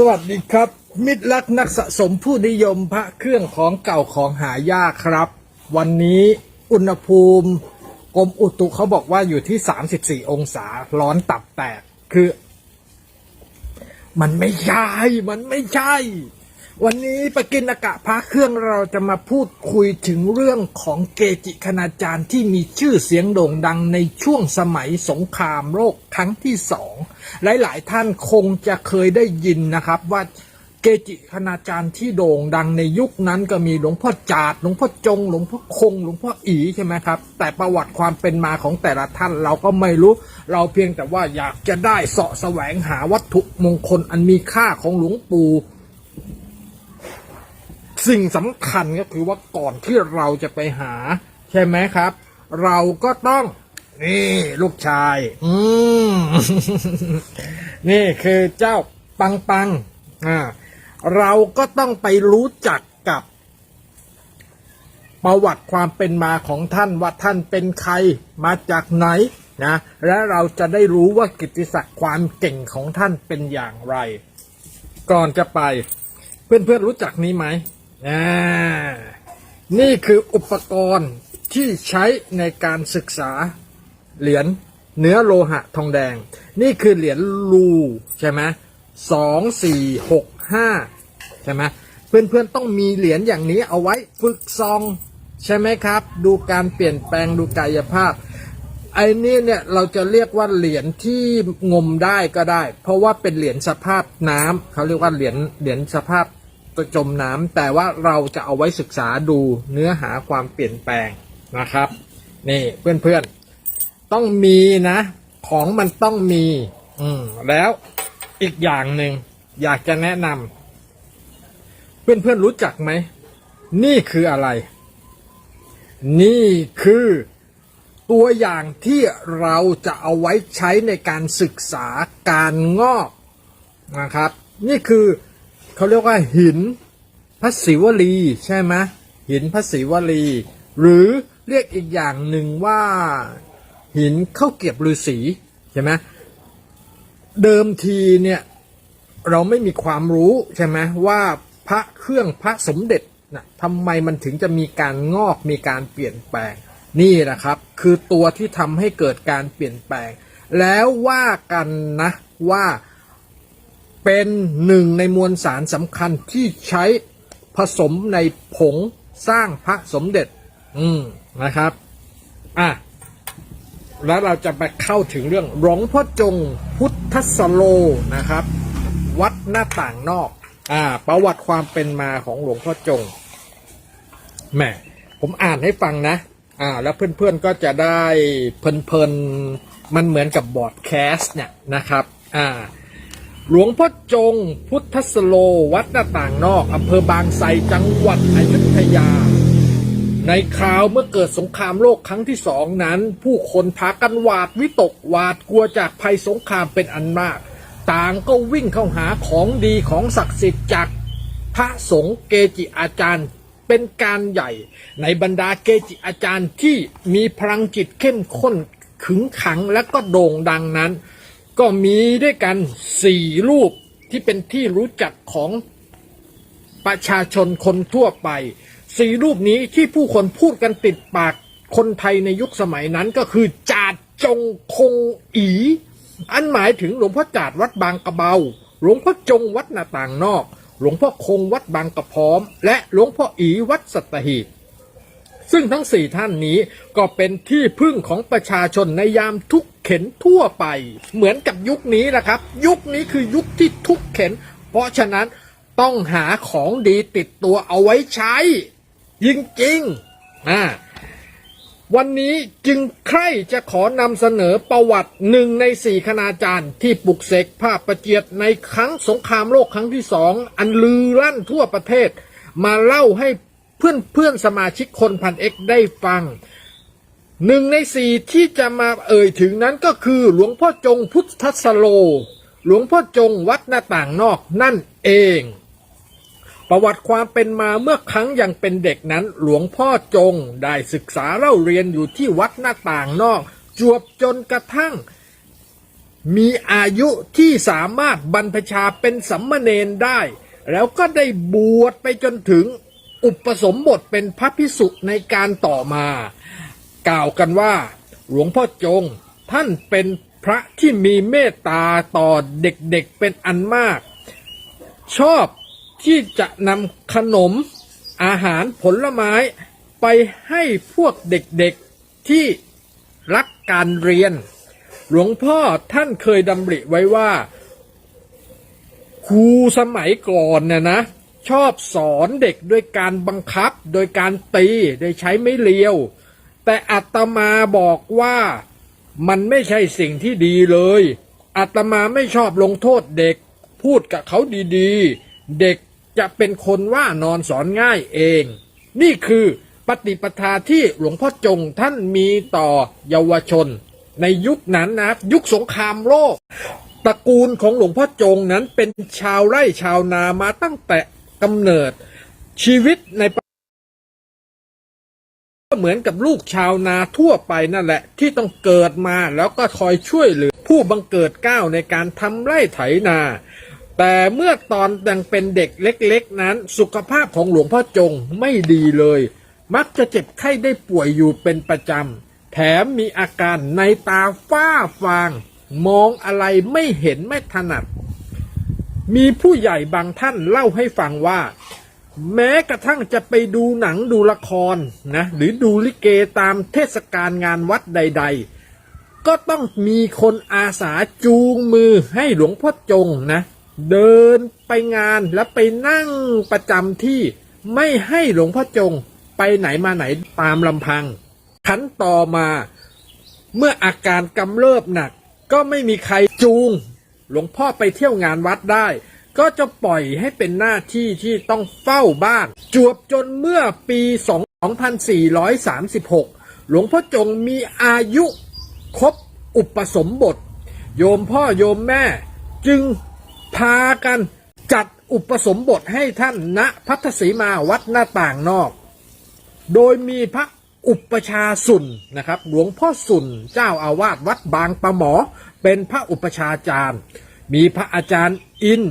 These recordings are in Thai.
สวัสดีครับ มิตรรักนักสะสมผู้นิยมพระเครื่องของเก่าของหายากครับ วันนี้อุณหภูมิกรมอุตุเขาบอกว่าอยู่ที่ 34 องศาร้อนตับแตกคือ มันไม่ใช่ มันไม่ใช่ วันนี้ปกินอากะพระเครื่องเราจะมาพูดคุยถึงเรื่องของเกจิคณาจารย์ที่มีชื่อเสียงโด่งดังในช่วงสมัยสงครามโลกครั้งที่สองหลาย ๆ ท่านคงจะเคยได้ยินนะครับว่าเกจิคณาจารย์ที่โด่งดังในยุคนั้นก็มีหลวงพ่อจาดหลวงพ่อจง หลวงพ่อคง หลวงพ่ออีใช่ไหมครับ แต่ประวัติความเป็นมาของแต่ละท่านเราก็ไม่รู้ เราเพียงแต่ว่าอยากจะได้เสาะแสวงหาวัตถุมงคลอันมีค่าของหลวงปู่ สิ่งสำคัญก็คือว่าก่อนที่เราจะไปหา ใช่ไหมครับ เราก็ต้อง นี่ ลูกชาย อืม นี่คือเจ้าปังปังอ่าเราก็ต้องไปรู้จักกับ ประวัติความเป็นมาของท่านว่าท่านเป็นใครมาจากไหนนะและเราจะได้รู้ว่ากิตติศักดิ์ความเก่งของท่านเป็นอย่างไร ก่อนจะไป เพื่อนๆรู้จักนี้ไหม อ่านี่คืออุปกรณ์ที่ใช้ในการศึกษาเหรียญเนื้อโลหะทองแดง นี่คือเหรียญรูใช่ไหมสองสี่หกห้าใช่ไหมเพื่อนๆต้องมีเหรียญอย่างนี้เอาไว้ฝึกซองใช่ไหมครับ ดูการเปลี่ยนแปลงดูกายภาพไอ้นี่เนี่ยเราจะเรียกว่าเหรียญที่งมได้ก็ได้ เพราะว่าเป็นเหรียญสภาพน้ำเขาเรียกว่าเหรียญเหรียญสภาพ จะจมน้ำแต่ว่าเราจะเอาไว้ศึกษาดูเนื้อหาความเปลี่ยนแปลงนะครับ นี่เพื่อนๆ ต้องมีนะ ของมันต้องมี อืมแล้วอีกอย่างหนึ่งอยากจะแนะนำเพื่อนๆรู้จักไหม นี่คืออะไร นี่คือตัวอย่างที่เราจะเอาไว้ใช้ในการศึกษาการงอกนะครับ นี่คือ เขาเรียกว่าหินพระศิวลีใช่ไหมหินพระศิวลี หรือเรียกอีกอย่างหนึ่งว่า หินข้าวเกรียบฤาษีใช่ไหมเดิมทีเนี่ยเราไม่มีความรู้ใช่ไหมว่าพระเครื่องพระสมเด็จนะทำไมมันถึงจะมีการงอกมีการเปลี่ยนแปลง นี่แหละครับ คือตัวที่ทำให้เกิดการเปลี่ยนแปลง แล้วว่ากันนะว่า เป็นหนึ่งในมวลสารสำคัญที่ใช้ผสมในผงสร้างพระสมเด็จ อืมนะครับ อะ แล้วเราจะไปเข้าถึงเรื่องหลวงพ่อจงพุทธสโลนะครับ วัดหน้าต่างนอก อ่า ประวัติความเป็นมาของหลวงพ่อจงแหมผมอ่านให้ฟังนะ อ่า แล้วเพื่อนๆก็จะได้เพลินๆ มันเหมือนกับบอร์ดแคสต์เนี่ยนะครับ อ่า หลวงพ่อจง พุทธสโล วัดหน้าต่างนอกอำเภอบางไทรจังหวัดอยุธยา ในคราวเมื่อเกิดสงครามโลกครั้งที่สองนั้น ผู้คนพากันหวาดวิตกหวาดกลัวจากภัยสงครามเป็นอันมาก ต่างก็วิ่งเข้าหาของดีของศักดิ์สิทธิ์จากพระสงฆ์เกจิอาจารย์เป็นการใหญ่ในบรรดาเกจิอาจารย์ที่มีพลังจิตเข้มข้นขึงขังและก็โด่งดังนั้น ก็มีด้วยกันสี่รูปที่เป็นที่รู้จักของประชาชนคนทั่วไปสี่รูปนี้ที่ผู้คนพูดกันติดปากคนไทยในยุคสมัยนั้นก็คือจาดจงคงอี อันหมายถึงหลวงพ่อจาดวัดบางกระเบา หลวงพ่อจงวัดหน้าต่างนอก หลวงพ่อคงวัดบางกระพร้อม และหลวงพ่ออีวัดสัตหีบ ซึ่งทั้งสี่ท่านนี้ก็เป็นที่พึ่งของประชาชนในยามทุกเข็นทั่วไป เหมือนกับยุคนี้แหละครับ ยุคนี้คือยุคที่ทุกเข็น เพราะฉะนั้นต้องหาของดีติดตัวเอาไว้ใช้ จริงๆอ่าวันนี้จึงใครจะขอนำเสนอประวัติหนึ่งในสี่คณาจารย์ที่ปลุกเสกภาพประเจียดในครั้งสงครามโลกครั้งที่สองอันลือลั่นทั่วประเทศ มาเล่าให้ เพื่อนเพื่อนสมาชิกคนพันเอกได้ฟังหนึ่งในสี่ที่จะมาเอ่ยถึงนั้นก็คือหลวงพ่อจงพุทธสโล หลวงพ่อจงวัดหน้าต่างนอกนั่นเอง ประวัติความเป็นมาเมื่อครั้งยังเป็นเด็กนั้น หลวงพ่อจงได้ศึกษาเล่าเรียนอยู่ที่วัดหน้าต่างนอก จวบจนกระทั่ง มีอายุที่สามารถบรรพชาเป็นสัมมเนนได้ แล้วก็ได้บวชไปจนถึง อุปสมบทเป็นพระพิสุในการต่อมา กล่าวกันว่า หลวงพ่อจง ท่านเป็นพระที่มีเมตตาต่อเด็กๆเป็นอันมาก ชอบที่จะนำขนมอาหารผลไม้ไปให้พวกเด็กๆที่รักการเรียน หลวงพ่อท่านเคยดำริไว้ว่าครูสมัยก่อนเนี่ยนะ ชอบสอนเด็กด้วยการบังคับ โดยการตีโดยใช้ไม่เลียว แต่อาตมาบอกว่ามันไม่ใช่สิ่งที่ดีเลยอาตมาไม่ชอบลงโทษเด็ก พูดกับเขาดีๆ เด็กจะเป็นคนว่านอนสอนง่ายเอง นี่คือปฏิปทาที่หลวงพ่อจงท่านมีต่อเยาวชน ในยุคนั้นนะครับ ยุคสงครามโลกตระกูลของหลวงพ่อจงนั้นเป็นชาวไร่ชาวนามาตั้งแต่ กำเนิดชีวิตในก็เหมือนกับลูกชาวนาทั่วไปนั่นแหละ ที่ต้องเกิดมาแล้วก็คอยช่วยเหลือ ผู้บังเกิดก้าวในการทำไร่ไถนา แต่เมื่อตอนยังเป็นเด็กเล็กๆ นั้น สุขภาพของหลวงพ่อจงไม่ดีเลย มักจะเจ็บไข้ได้ป่วยอยู่เป็นประจำ แถมมีอาการในตาฝ้าฟาง มองอะไรไม่เห็นไม่ถนัด มีผู้ใหญ่บางท่านเล่าให้ฟังว่า แม้กระทั่งจะไปดูหนังดูละครนะหรือดูลิเกตามเทศกาลงานวัดใด ๆ ก็ต้องมีคนอาสาจูงมือให้หลวงพ่อจงนะ เดินไปงานแล้วไปนั่งประจำที่ไม่ให้หลวงพ่อจงไปไหนมาไหนตามลำพังขันต่อมา เมื่ออาการกำเริบหนัก ก็ไม่มีใครจูง หลวงพ่อไปเที่ยวงานวัดได้ ก็จะปล่อยให้เป็นหน้าที่ที่ต้องเฝ้าบ้าน จวบจนเมื่อปี 2436 หลวงพ่อจงมีอายุครบอุปสมบท โยมพ่อโยมแม่จึงพากันจัดอุปสมบทให้ท่านณพัทธสีมาวัดหน้าต่างนอก โดยมีพระอุปชาสุนนะครับ หลวงพ่อสุนเจ้าอาวาสวัดบางปะหมอ เป็นพระอุปชาจารย์ มีพระอาจารย์อิน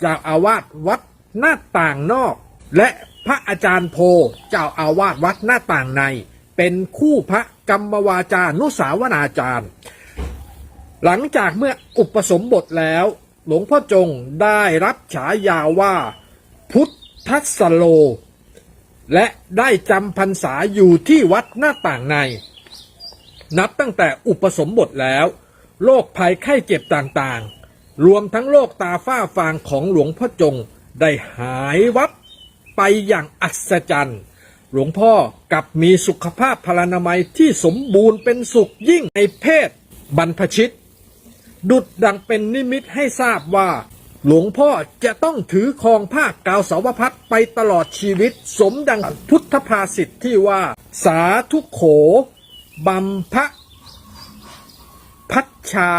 เจ้าอาวาสวัดหน้าต่างนอก และพระอาจารย์โพเจ้าอาวาสวัดหน้าต่างใน เป็นคู่พระกรรมวาจานุสาวนาจารย์ หลังจากเมื่ออุปสมบทแล้ว หลวงพ่อจงได้รับฉายาว่า พุทธสโล และได้จำพรรษาอยู่ที่วัดหน้าต่างใน นับตั้งแต่อุปสมบทแล้ว โรคภัยไข้เจ็บต่างๆ รวมทั้งโรคตาฝ้าฟางของหลวงพ่อจงได้หายวับไปอย่างอัศจรรย์ หลวงพ่อกลับมีสุขภาพพลานามัยที่สมบูรณ์เป็นสุขยิ่งในเพศบรรพชิต ดุดดังเป็นนิมิตให้ทราบว่า หลวงพ่อจะต้องถือครองผ้ากาวสาวพัดไปตลอดชีวิต สมดังพุทธภาษิตที่ว่า สาธุโขบัมพะ ชา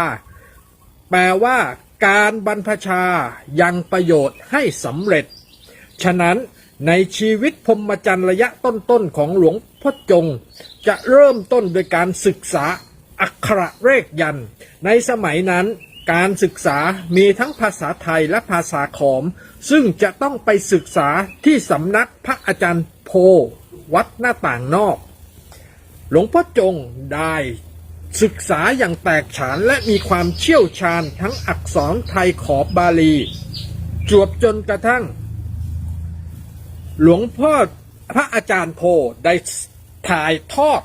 แปลว่าการบรรพชายังประโยชน์ให้สำเร็จ ฉะนั้นในชีวิตพรมจรรย์ระยะต้นๆของหลวงพ่อจง จะเริ่มต้นโดยการศึกษาอักขระเลขยัน ในสมัยนั้นการศึกษามีทั้งภาษาไทยและภาษาขอม ซึ่งจะต้องไปศึกษาที่สำนักพระอาจารย์โพ วัดหน้าต่างนอก หลวงพ่อจงได้ ศึกษาอย่างแตกฉานและมีความเชี่ยวชาญทั้งอักษรไทยขอบบาลี จวบจนกระทั่ง หลวงพ่อพระอาจารย์โพได้ถ่ายทอด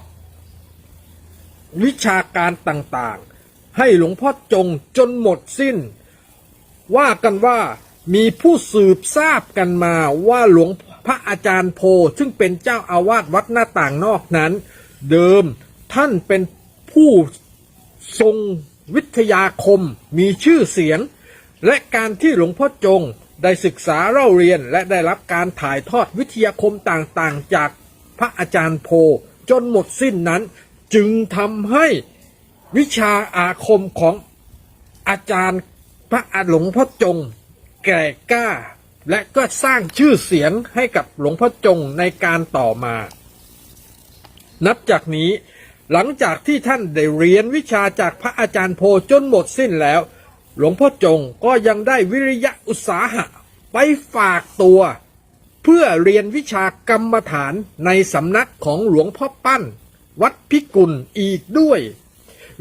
วิชาการต่างๆ ให้หลวงพ่อจงจนหมดสิ้น ว่ากันว่ามีผู้สืบทราบกันมาว่าหลวงพระอาจารย์โพซึ่งเป็นเจ้าอาวาสวัดหน้าต่างนอกนั้น เดิมท่านเป็น ผู้ทรงวิทยาคมมีชื่อเสียง และการที่หลวงพ่อจงได้ศึกษาเล่าเรียนและได้รับการถ่ายทอดวิทยาคมต่างๆ จากพระอาจารย์โพจนหมดสิ้นนั้น จึงทำให้วิชาอาคมของอาจารย์พระอหลวงพ่อจง แก่กล้า และก็สร้างชื่อเสียงให้กับหลวงพ่อจงในการต่อมา นับจากนี้ หลังจากที่ท่านได้เรียนวิชาจากพระอาจารย์โพจนหมดสิ้นแล้ว หลวงพ่อจงก็ยังได้วิริยะอุตสาหะ ไปฝากตัว เพื่อเรียนวิชากรรมฐานในสำนักของหลวงพ่อปั้น วัดพิกุลอีกด้วย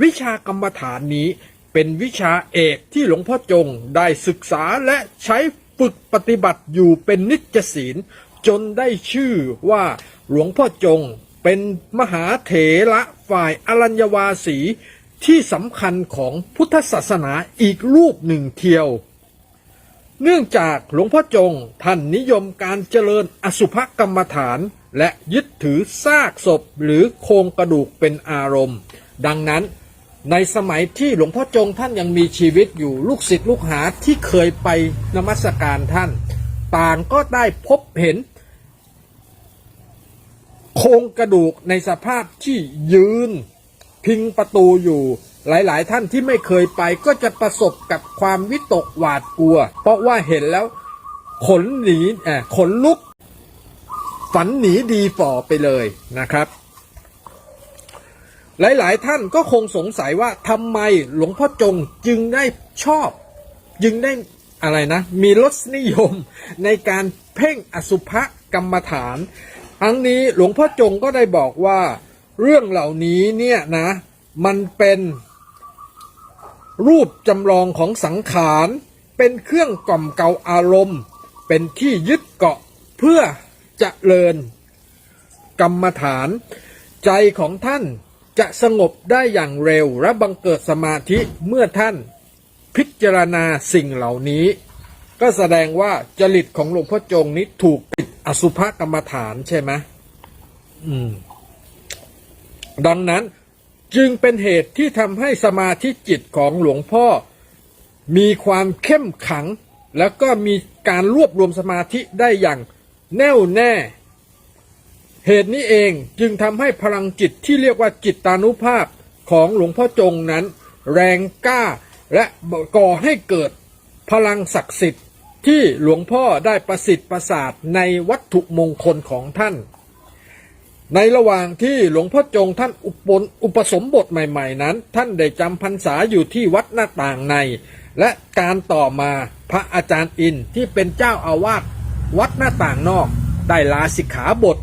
วิชากรรมฐานนี้เป็นวิชาเอกที่หลวงพ่อจงได้ศึกษาและใช้ฝึกปฏิบัติอยู่เป็นนิจศีลจนได้ชื่อว่าหลวงพ่อจง เป็นมหาเถระฝ่ายอรัญญวาสีที่สำคัญของพุทธศาสนาอีกรูปหนึ่งเทียว เนื่องจากหลวงพ่อจงท่านนิยมการเจริญอสุภกรรมฐาน และยึดถือซากศพหรือโครงกระดูกเป็นอารมณ์ ดังนั้นในสมัยที่หลวงพ่อจงท่านยังมีชีวิตอยู่ลูกศิษย์ลูกหาที่เคยไปนมัสการท่าน ต่างก็ได้พบเห็น โครงกระดูกในสภาพที่ยืน พิงประตูอยู่หลายๆ ท่านที่ไม่เคยไปก็จะประสบกับความวิตกหวาดกลัว เพราะว่าเห็นแล้วขนหนีเอ่อขนลุก ฝันหนีดีฝ่อไปเลยนะครับ หลายๆ ท่านก็คงสงสัยว่าทำไมหลวงพ่อจงจึงได้ชอบ จึงได้อะไรนะ มีรสนิยมในการเพ่งอสุภกรรมฐาน ทั้งนี้หลวงพ่อจงก็ได้บอกว่า เรื่องเหล่านี้เนี่ยนะ มันเป็นรูปจำลองของสังขารเป็นเครื่องกล่อมเกลาอารมณ์ เป็นที่ยึดเกาะเพื่อจะเจริญกรรมฐาน ใจของท่านจะสงบได้อย่างเร็วและบังเกิดสมาธิเมื่อท่านพิจารณาสิ่งเหล่านี้ ก็แสดงว่าจริตของหลวงพ่อจงนี้ถูกปิด อสุภกรรมฐานใช่ไหมอืม ดังนั้นจึงเป็นเหตุที่ทำให้สมาธิจิตของหลวงพ่อ มีความเข้มขัง แล้วก็มีการรวบรวมสมาธิได้อย่างแน่วแน่ เหตุนี้เองจึงทำให้พลังจิตที่เรียกว่าจิตตานุภาพของหลวงพ่อจงนั้น แรงกล้าและก่อให้เกิดพลังศักดิ์สิทธิ์ ที่หลวงพ่อได้ประสิทธิ์ประสาทในวัตถุมงคลของท่าน ในระหว่างที่หลวงพ่อจงท่านอุปนอุปสมบทใหม่ๆนั้น ท่านได้จำพรรษาอยู่ที่วัดหน้าต่างใน และการต่อมาพระอาจารย์อินที่เป็นเจ้าอาวาสวัดหน้าต่างนอก ได้ลาสิกขาบท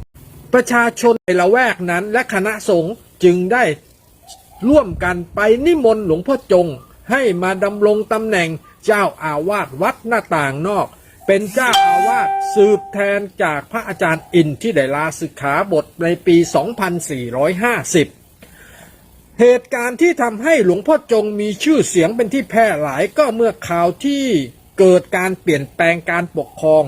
ประชาชนในละแวกนั้นและคณะสงฆ์จึงได้ร่วมกันไปนิมนต์หลวงพ่อจงให้มาดำรงตำแหน่ง เจ้าอาวาสวัดหน้าต่างนอก เป็นเจ้าอาวาสสืบแทนจากพระอาจารย์อินที่ได้ลาสิกขาบทในปี 2450 เหตุการณ์ที่ทำให้หลวงพ่อจงมีชื่อเสียงเป็นที่แพร่หลายก็เมื่อข่าวที่เกิดการเปลี่ยนแปลงการปกครอง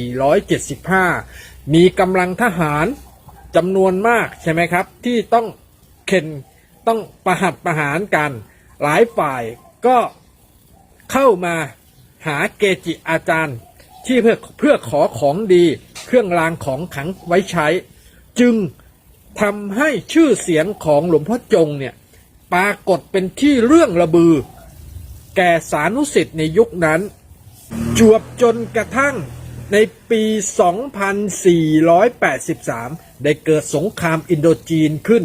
2475 มีกำลังทหารจำนวนมากใช่ไหมครับ ที่ต้องเข็นต้องประหัตประหารกัน หลายฝ่ายก็ เข้ามาหาเกจิอาจารย์ ที่เพื่อเพื่อขอของดีเครื่องรางของขังไว้ใช้ จึงทำให้ชื่อเสียงของหลวงพ่อจงเนี่ยปรากฏเป็นที่เรื่องระบือ แก่สานุสิทธิ์ในยุคนั้น จวบจนกระทั่งในปี 2483 ได้เกิดสงครามอินโดจีนขึ้น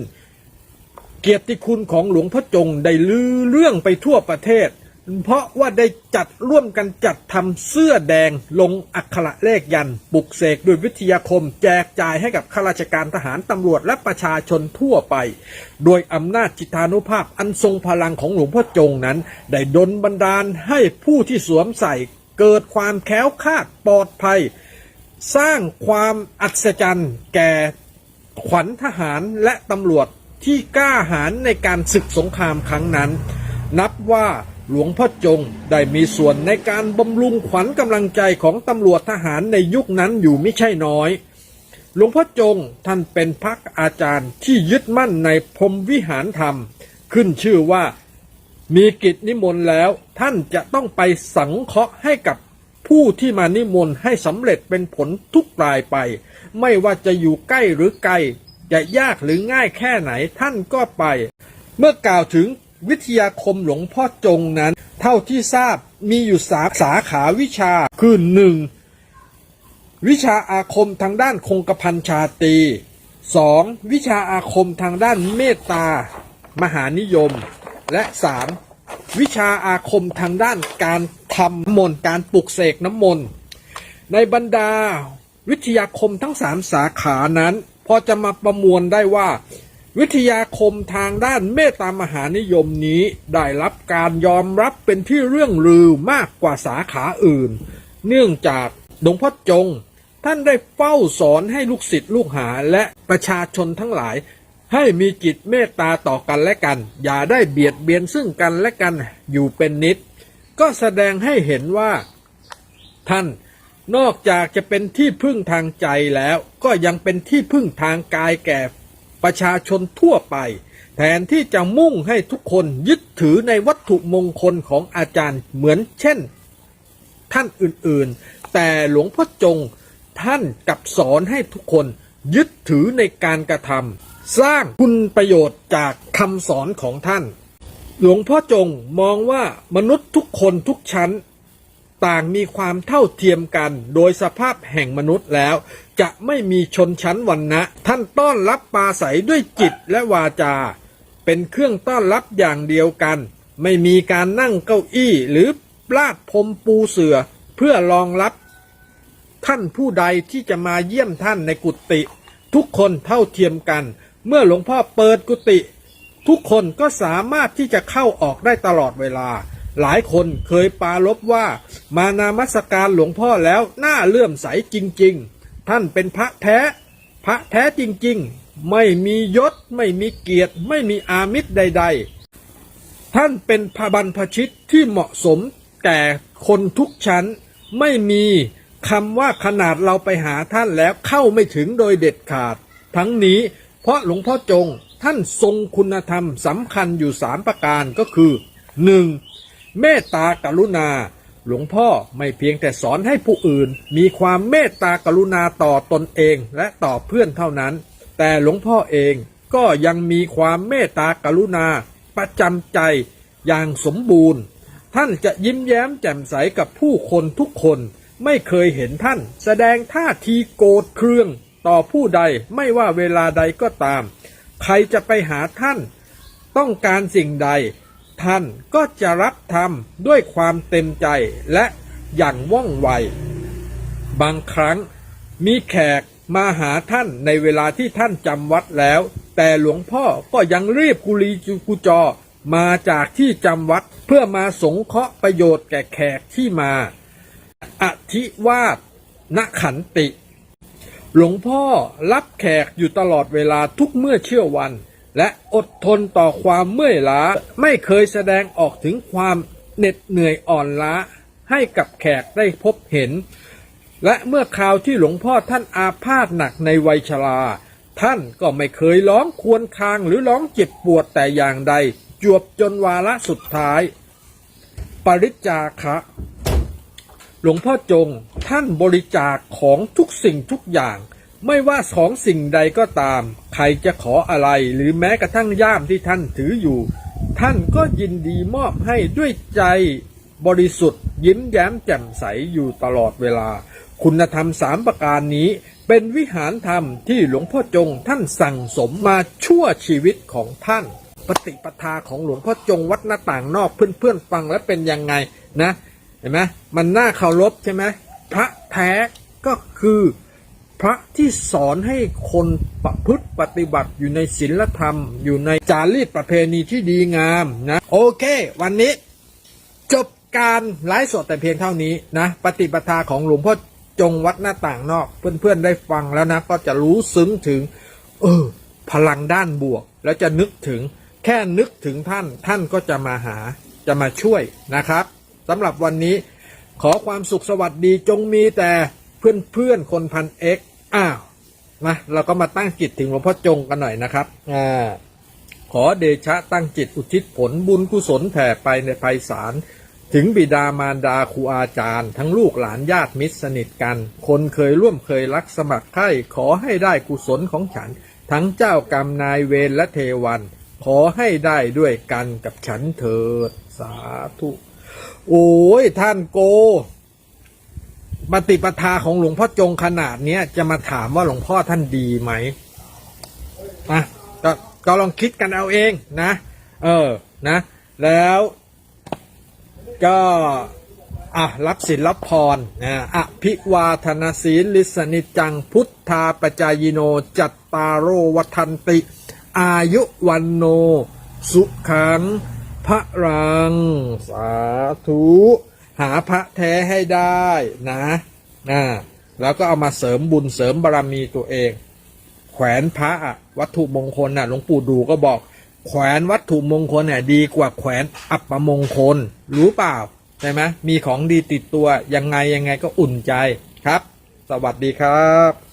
เกียรติคุณของหลวงพ่อจงได้ลือเรื่องไปทั่วประเทศ เพราะว่าได้จัดร่วมกันจัดทำเสื้อแดงลงอักขระเลขยันต์ปลุกเสกด้วยวิทยาคมแจกจ่ายให้กับข้าราชการทหารตำรวจและประชาชนทั่วไป โดยอำนาจจิตานุภาพอันทรงพลังของหลวงพ่อจงนั้น ได้ดลบันดาลให้ผู้ที่สวมใส่เกิดความแค้วคาดปลอดภัย สร้างความอัศจรรย์แก่ขวัญทหารและตำรวจที่กล้าหาญในการศึกสงครามครั้งนั้น นับว่า หลวงพ่อจงได้มีส่วนในการบำรุงขวัญกำลังใจของตำรวจทหารในยุคนั้นอยู่ไม่ใช่น้อย หลวงพ่อจงท่านเป็นพักอาจารย์ที่ยึดมั่นในพรมวิหารธรรม ขึ้นชื่อว่ามีกิจนิมนต์แล้ว ท่านจะต้องไปสังเคราะห์ให้กับผู้ที่มานิมนต์ให้สำเร็จเป็นผลทุกรายไป ไม่ว่าจะอยู่ใกล้หรือไกล จะยากหรือง่ายแค่ไหนท่านก็ไป เมื่อกล่าวถึง วิทยาคมหลวงพ่อจงนั้น เท่าที่ทราบมีอยู่สาสาขาวิชาคือหนึ่งวิชาอาคมทางด้านคงกระพันชาตรีสองวิชาอาคมทางด้านเมตตา มหานิยม และสามวิชาอาคมทางด้านการทำน้ำมนต์การปลุกเสกน้ำมนต์ในบรรดาวิทยาคมทั้งสามสาขานั้น พอจะมาประมวลได้ว่า วิทยาคมทางด้านเมตตามหานิยมนี้ได้รับการยอมรับเป็นที่เรื่องลือมากกว่าสาขาอื่น เนื่องจากหลวงพ่อจง ท่านได้เฝ้าสอนให้ลูกศิษย์ลูกหาและประชาชนทั้งหลาย ให้มีจิตเมตตาต่อกันและกัน อย่าได้เบียดเบียนซึ่งกันและกันอยู่เป็นนิด ก็แสดงให้เห็นว่า ท่านนอกจากจะเป็นที่พึ่งทางใจแล้ว ก็ยังเป็นที่พึ่งทางกายแก่ ประชาชนทั่วไป แทนที่จะมุ่งให้ทุกคนยึดถือในวัตถุมงคลของอาจารย์เหมือนเช่น ท่านอื่นๆ แต่หลวงพ่อจงท่านกับสอนให้ทุกคนยึดถือในการกระทำสร้างคุณประโยชน์จากคำสอนของท่าน หลวงพ่อจงมองว่ามนุษย์ทุกคนทุกชั้น ต่างมีความเท่าเทียมกันโดยสภาพแห่งมนุษย์แล้ว จะไม่มีชนชั้นวรรณะท่านต้อนรับปลาใสด้วยจิตและวาจา เป็นเครื่องต้อนรับอย่างเดียวกัน ไม่มีการนั่งเก้าอี้หรือลาดพรมปูเสือเพื่อรองรับ ท่านผู้ใดที่จะมาเยี่ยมท่านในกุฏิทุกคนเท่าเทียมกัน เมื่อหลวงพ่อเปิดกุฏิทุกคนก็สามารถที่จะเข้าออกได้ตลอดเวลา หลายคนเคยปารบว่า มานามัสการหลวงพ่อแล้วน่าเลื่อมใสจริง ๆ ท่านเป็นพระแท้ พระแท้จริงๆ ไม่มียศ ไม่มีเกียรติ ไม่มีอามิตรใด ๆ ท่านเป็นพระบรรพชิตที่เหมาะสมแก่คนทุกชั้นไม่มีคำว่าขนาดเราไปหาท่านแล้วเข้าไม่ถึงโดยเด็ดขาด ทั้งนี้เพราะหลวงพ่อจงท่านทรงคุณธรรมสำคัญอยู่สามประการก็คือ 1. เมตตากรุณา หลวงพ่อไม่เพียงแต่สอนให้ผู้อื่น มีความเมตตากรุณาต่อตนเองและต่อเพื่อนเท่านั้น แต่หลวงพ่อเองก็ยังมีความเมตตากรุณา ประจำใจอย่างสมบูรณ์ ท่านจะยิ้มแย้มแจ่มใสกับผู้คนทุกคนไม่เคยเห็นท่าน แสดงท่าทีโกรธเคือง ต่อผู้ใดไม่ว่าเวลาใดก็ตาม ใครจะไปหาท่าน ต้องการสิ่งใด ท่านก็จะรับทำด้วยความเต็มใจและอย่างว่องไว บางครั้งมีแขกมาหาท่านในเวลาที่ท่านจำวัดแล้ว แต่หลวงพ่อก็ยังรีบกุลีจุกุจอมาจากที่จำวัดเพื่อมาสงเคราะห์ประโยชน์แก่แขกที่มา อธิวาสนขันติ หลวงพ่อรับแขกอยู่ตลอดเวลาทุกเมื่อเชื่อวัน และอดทนต่อความเมื่อยล้า ไม่เคยแสดงออกถึงความเหน็ดเหนื่อยอ่อนล้าให้กับแขกได้พบเห็น และเมื่อคราวที่หลวงพ่อท่านอาพาธหนักในวัยชราท่านก็ไม่เคยร้องควรคางหรือร้องเจ็บปวดแต่อย่างใด จวบจนวาระสุดท้าย ปริจจาคะ หลวงพ่อจงท่านบริจาคของทุกสิ่งทุกอย่าง ไม่ว่าของสิ่งใดก็ตาม ใครจะขออะไรหรือแม้กระทั่งย่ามที่ท่านถืออยู่ ท่านก็ยินดีมอบให้ด้วยใจบริสุทธิ์ ยิ้มแย้มแจ่มใสอยู่ตลอดเวลา คุณธรรมสามประการนี้เป็นวิหารธรรมที่หลวงพ่อจงท่านสั่งสมมาชั่วชีวิตของท่าน ปฏิปทาของหลวงพ่อจงวัดหน้าต่างนอกเพื่อนๆฟังแล้วเป็นยังไงนะ เห็นไหมมันน่าเคารพใช่ไหมพระแท้ก็คือ พระที่สอนให้คนประพฤติปฏิบัติอยู่ในศีลธรรม อยู่ในจารีตประเพณีที่ดีงามนะ โอเค วันนี้ จบการไลฟ์สดแต่เพียงเท่านี้นะ ปฏิปทาของหลวงพ่อจงวัดหน้าต่างนอก เพื่อนๆได้ฟังแล้วนะ ก็จะรู้ซึ้งถึง เออ พลังด้านบวก แล้วจะนึกถึง แค่นึกถึงท่าน ท่านก็จะมาหา จะมาช่วยนะครับสำหรับวันนี้ ขอความสุขสวัสดีจงมีแต่ เพื่อนๆคนพันเอ็กอ้าวมาเราก็มาตั้งจิตถึงหลวงพ่อจงกันหน่อยนะครับอ่าขอเดชะตั้งจิตอุทิศผลบุญกุศลแผ่ไปในภัยสารถึงบิดามารดาครูอาจารย์ ทั้งลูกหลานญาติมิตรสนิทกัน คนเคยร่วมเคยรักสมัครใคร่ขอให้ได้กุศลของฉัน ทั้งเจ้ากรรมนายเวรและเทวัน ขอให้ได้ด้วยกันกับฉันเถิดสาธุ โอ้ยท่านโก ปฏิปทาของหลวงพ่อจงขนาดเนี้ยจะมาถามว่าหลวงพ่อท่านดีไหมอะก็ก็ลองคิดกันเอาเองนะ เออนะ แล้วก็อะรับศีลรับพรนะอภิวาทนาศีลิสนิจังพุทธาปจายโน จัตตารโรวัทันติ อายุวันโน สุขังพระรัง สาธุ หาพระแท้ให้ได้นะนะแล้วก็เอามาเสริมบุญเสริมบารรมีตัวเอง แขวนพระอะวัตถุมงคลน่ะหลวงปู่ดูก็บอก แขวนวัตถุมงคลเนี่ยดีกว่าแขวนอัปมงคล รู้เปล่าใช่ไหมมีของดีติดตัวยังไงยังไงก็อุ่นใจครับ สวัสดีครับ